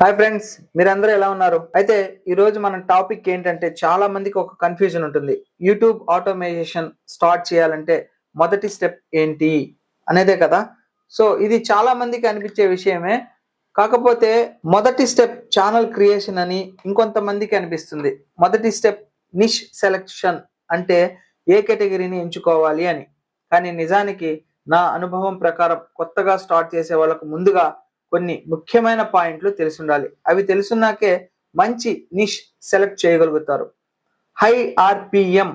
Hi friends మీరందరూ ఎలా ఉన్నారు? అయితే ఈ రోజు మన టాపిక్ ఏంటంటే చాలా మందికి ఒక కన్ఫ్యూజన్ ఉంటుంది. యూట్యూబ్ ఆటోమేషన్ స్టార్ట్ చేయాలంటే మొదటి స్టెప్ ఏంటి అనేదే కదా? సో ఇది చాలా మందికి అనిపించే విషయమే. కాకపోతే మొదటి స్టెప్ ఛానల్ క్రియేషన్ అని ఇంకొంతమందికి అనిపిస్తుంది. మొదటి స్టెప్ నిష్ సెలెక్షన్ అంటే ఏ కేటగిరీని ఎంచుకోవాలి అని. కానీ నిజానికి నా అనుభవం ప్రకారం కొత్తగా స్టార్ట్ చేసే వాళ్ళకు ముందుగా కొన్ని ముఖ్యమైన పాయింట్లు తెలిసి ఉండాలి అవి తెలుసున్నాకే మంచి నిష్ సెలెక్ట్ చేయగలుగుతారు. హై ఆర్పిఎం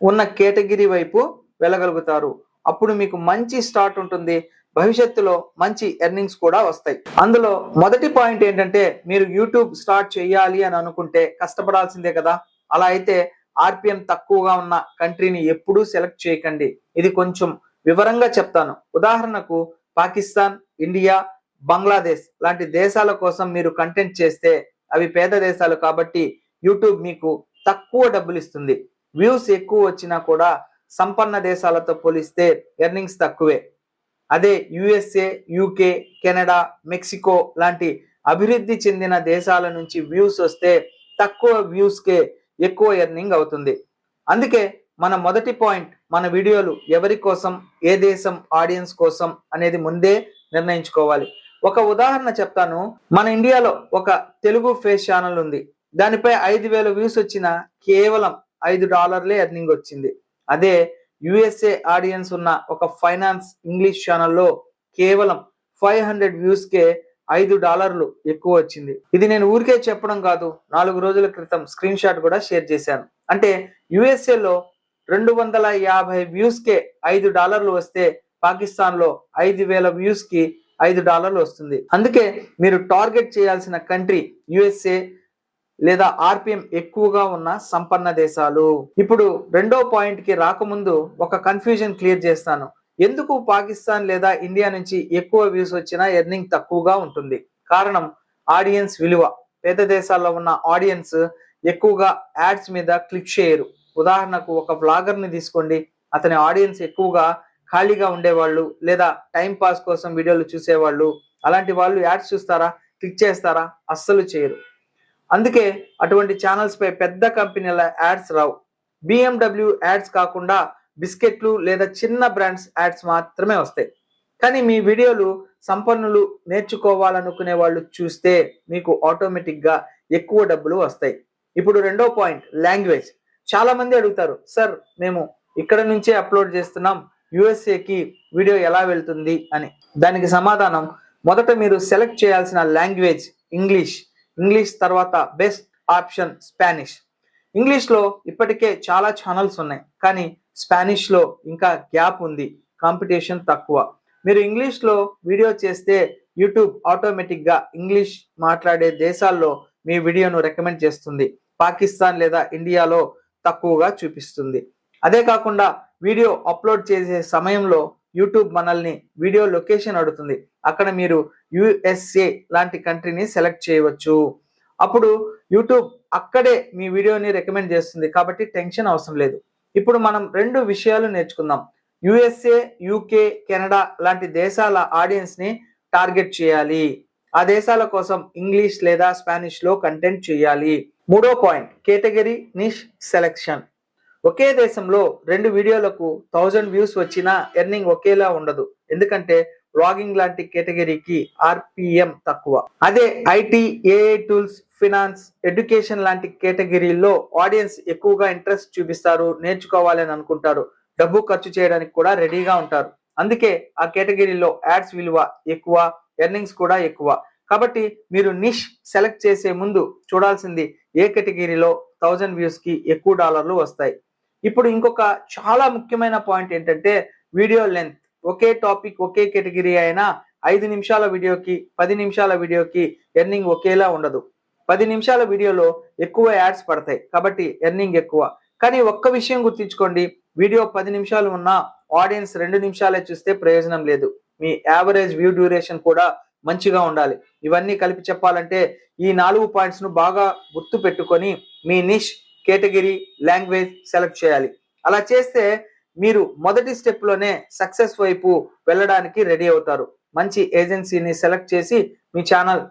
ఉన్న కేటగిరీ వైపు వెళ్ళగలుగుతారు. అప్పుడు మీకు మంచి స్టార్ట్ ఉంటుంది. భవిష్యత్తులో మంచి ఎర్నింగ్స్ కూడా వస్తాయి. అందులో మొదటి పాయింట్ ఏంటంటే మీరు యూట్యూబ్ స్టార్ట్ చేయాలి అని అనుకుంటే కష్టపడాల్సిందే కదా. అలా అయితే ఆర్పిఎం తక్కువగా ఉన్న కంట్రీని ఎప్పుడూ సెలెక్ట్ చేయకండి. ఇది కొంచెం వివరంగా చెప్తాను. ఉదాహరణకు పాకిస్తాన్ ఇండియా బంగ్లాదేశ్ లాంటి దేశాల కోసం మీరు కంటెంట్ చేస్తే అవి పేద దేశాలు కాబట్టి యూట్యూబ్ మీకు తక్కువ డబ్బులు ఇస్తుంది. వ్యూస్ ఎక్కువ వచ్చినా కూడా సంపన్న దేశాలతో పోలిస్తే ఎర్నింగ్స్ తక్కువే. అదే యుఎస్ఏ యూకే కెనడా మెక్సికో లాంటి అభివృద్ధి చెందిన దేశాల నుంచి వ్యూస్ వస్తే తక్కువ వ్యూస్కే ఎక్కువ ఎర్నింగ్ అవుతుంది. అందుకే మన మొదటి పాయింట్ మన వీడియోలు ఎవరి కోసం ఏ దేశం ఆడియన్స్ కోసం అనేది ముందే నిర్ణయించుకోవాలి. ఒక ఉదాహరణ చెప్తాను. మన ఇండియాలో ఒక తెలుగు ఫేస్ ఛానల్ ఉంది. దానిపై ఐదు వేల వ్యూస్ వచ్చిన కేవలం ఐదు డాలర్లే ఎర్నింగ్ వచ్చింది. అదే యుఎస్ఏ ఆడియన్స్ ఉన్న ఒక ఫైనాన్స్ ఇంగ్లీష్ ఛానల్లో కేవలం ఫైవ్ హండ్రెడ్ వ్యూస్కే ఐదు డాలర్లు ఎక్కువ వచ్చింది. ఇది నేను ఊరికే చెప్పడం కాదు. నాలుగు రోజుల క్రితం స్క్రీన్ షాట్ కూడా షేర్ చేశాను. అంటే యుఎస్ఏలో రెండు వందల యాభై వ్యూస్కే ఐదు డాలర్లు వస్తే పాకిస్తాన్లో ఐదు వేల వ్యూస్కి ఐదు డాలర్లు వస్తుంది. అందుకే మీరు టార్గెట్ చేయాల్సిన కంట్రీ యుఎస్ఏ లేదా ఆర్పిఎం ఎక్కువగా ఉన్న సంపన్న దేశాలు. ఇప్పుడు రెండో పాయింట్కి రాకముందు ఒక కన్ఫ్యూజన్ క్లియర్ చేస్తాను. ఎందుకు పాకిస్తాన్ లేదా ఇండియా నుంచి ఎక్కువ వ్యూస్ వచ్చినా ఎర్నింగ్ తక్కువగా ఉంటుంది? కారణం ఆడియన్స్ విలువ. పేద దేశాల్లో ఉన్న ఆడియన్స్ ఎక్కువగా యాడ్స్ మీద క్లిక్ చేయరు. ఉదాహరణకు ఒక బ్లాగర్ని తీసుకోండి. అతని ఆడియన్స్ ఎక్కువగా ఖాళీగా ఉండేవాళ్ళు లేదా టైం పాస్ కోసం వీడియోలు చూసేవాళ్ళు అలాంటి వాళ్ళు యాడ్స్ చూస్తారా క్లిక్ చేస్తారా? అస్సలు చేయరు. అందుకే అటువంటి ఛానల్స్ పై పెద్ద కంపెనీల యాడ్స్ రావు. బిఎండబ్ల్యూ యాడ్స్ కాకుండా బిస్కెట్లు లేదా చిన్న బ్రాండ్స్ యాడ్స్ మాత్రమే వస్తాయి. కానీ మీ వీడియోలు సంపన్నులు నేర్చుకోవాలనుకునే వాళ్ళు చూస్తే మీకు ఆటోమేటిక్గా ఎక్కువ డబ్బులు వస్తాయి. ఇప్పుడు రెండో పాయింట్ లాంగ్వేజ్ చాలామంది అడుగుతారు సార్ మేము ఇక్కడ నుంచే అప్లోడ్ చేస్తున్నాం. యుఎస్ఏకి వీడియో ఎలా వెళ్తుంది అని. దానికి సమాధానం మొదట మీరు సెలెక్ట్ చేయాల్సిన లాంగ్వేజ్ ఇంగ్లీష్. ఇంగ్లీష్ తర్వాత బెస్ట్ ఆప్షన్ స్పానిష్. ఇంగ్లీష్లో ఇప్పటికే చాలా ఛానల్స్ ఉన్నాయి కానీ స్పానిష్లో ఇంకా గ్యాప్ ఉంది కాంపిటీషన్ తక్కువ. మీరు ఇంగ్లీష్లో వీడియో చేస్తే యూట్యూబ్ ఆటోమేటిక్గా ఇంగ్లీష్ మాట్లాడే దేశాల్లో మీ వీడియోను రికమెండ్ చేస్తుంది. పాకిస్తాన్ లేదా ఇండియాలో తక్కువగా చూపిస్తుంది. అదే కాకుండా వీడియో అప్లోడ్ చేసే సమయంలో యూట్యూబ్ మనల్ని వీడియో లొకేషన్ అడుగుతుంది. అక్కడ మీరు యుఎస్ఏ లాంటి కంట్రీని సెలెక్ట్ చేయవచ్చు. అప్పుడు యూట్యూబ్ అక్కడే మీ వీడియోని రికమెండ్ చేస్తుంది కాబట్టి టెన్షన్ అవసరం లేదు. ఇప్పుడు మనం రెండు విషయాలు నేర్చుకుందాం. యుఎస్ఏ యూకే కెనడా లాంటి దేశాల ఆడియన్స్ని టార్గెట్ చేయాలి. ఆ దేశాల కోసం ఇంగ్లీష్ లేదా స్పానిష్లో కంటెంట్ చేయాలి. మూడో పాయింట్ కేటగిరీ నిష్ సెలెక్షన్. ఒకే దేశంలో రెండు వీడియోలకు థౌజండ్ వ్యూస్ వచ్చినా ఎర్నింగ్ ఒకేలా ఉండదు. ఎందుకంటే వ్లాగింగ్ లాంటి కేటగిరీకి ఆర్పిఎం తక్కువ. అదే IT AI tools finance education లాంటి కేటగిరీల్లో ఆడియన్స్ ఎక్కువగా ఇంట్రెస్ట్ చూపిస్తారు నేర్చుకోవాలని అనుకుంటారు. డబ్బు ఖర్చు చేయడానికి కూడా రెడీగా ఉంటారు. అందుకే ఆ కేటగిరీలో యాడ్స్ విలువ ఎక్కువ ఎర్నింగ్స్ కూడా ఎక్కువ. కాబట్టి మీరు నిష్ సెలెక్ట్ చేసే ముందు చూడాల్సింది ఏ కేటగిరీలో థౌజండ్ వ్యూస్కి ఎక్కువ డాలర్లు వస్తాయి. ఇప్పుడు ఇంకొక చాలా ముఖ్యమైన పాయింట్ ఏంటంటే వీడియో లెంత్ ఒకే టాపిక్ ఒకే కేటగిరీ అయినా ఐదు నిమిషాల వీడియోకి పది నిమిషాల వీడియోకి ఎర్నింగ్ ఒకేలా ఉండదు. పది నిమిషాల వీడియోలో ఎక్కువ యాడ్స్ పడతాయి. కాబట్టి ఎర్నింగ్ ఎక్కువ. కానీ ఒక్క విషయం గుర్తుంచుకోండి. వీడియో పది నిమిషాలు ఉన్నా ఆడియన్స్ రెండు నిమిషాలే చూస్తే ప్రయోజనం లేదు. మీ యావరేజ్ వ్యూ డ్యూరేషన్ కూడా మంచిగా ఉండాలి. ఇవన్నీ కలిపి చెప్పాలంటే ఈ నాలుగు పాయింట్స్ను బాగా గుర్తు పెట్టుకొని మీ నిష్ కేటగిరీ లాంగ్వేజ్ సెలెక్ట్ చేయాలి. అలా చేస్తే మీరు మొదటి స్టెప్లోనే సక్సెస్ వైపు వెళ్ళడానికి రెడీ అవుతారు. మంచి ఏజెన్సీని సెలెక్ట్ చేసి మీ ఛానల్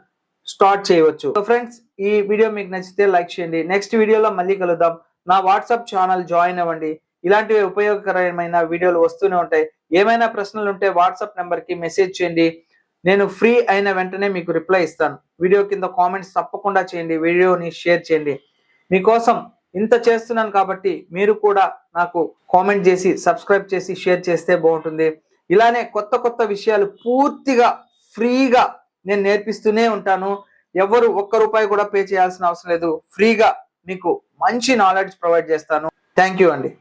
స్టార్ట్ చేయవచ్చు. సో ఫ్రెండ్స్ ఈ వీడియో మీకు నచ్చితే లైక్ చేయండి. నెక్స్ట్ వీడియోలో మళ్ళీ కలుద్దాం. నా వాట్సాప్ ఛానల్ జాయిన్ అవ్వండి. ఇలాంటివి ఉపయోగకరమైన వీడియోలు వస్తూనే ఉంటాయి. ఏమైనా ప్రశ్నలు ఉంటే వాట్సాప్ నెంబర్కి మెసేజ్ చేయండి. నేను ఫ్రీ అయిన వెంటనే మీకు రిప్లై ఇస్తాను. వీడియో కింద కామెంట్స్ తప్పకుండా చేయండి. వీడియోని షేర్ చేయండి. మీకోసం ఇంత చేస్తున్నాను కాబట్టి మీరు కూడా నాకు కామెంట్ చేసి సబ్స్క్రైబ్ చేసి షేర్ చేస్తే బాగుంటుంది. ఇలానే కొత్త కొత్త విషయాలు పూర్తిగా ఫ్రీగా నేను నేర్పిస్తూనే ఉంటాను. ఎవరు ఒక్క రూపాయి కూడా పే చేయాల్సిన అవసరం లేదు. ఫ్రీగా మీకు మంచి నాలెడ్జ్ ప్రొవైడ్ చేస్తాను. థ్యాంక్ యూ అండి.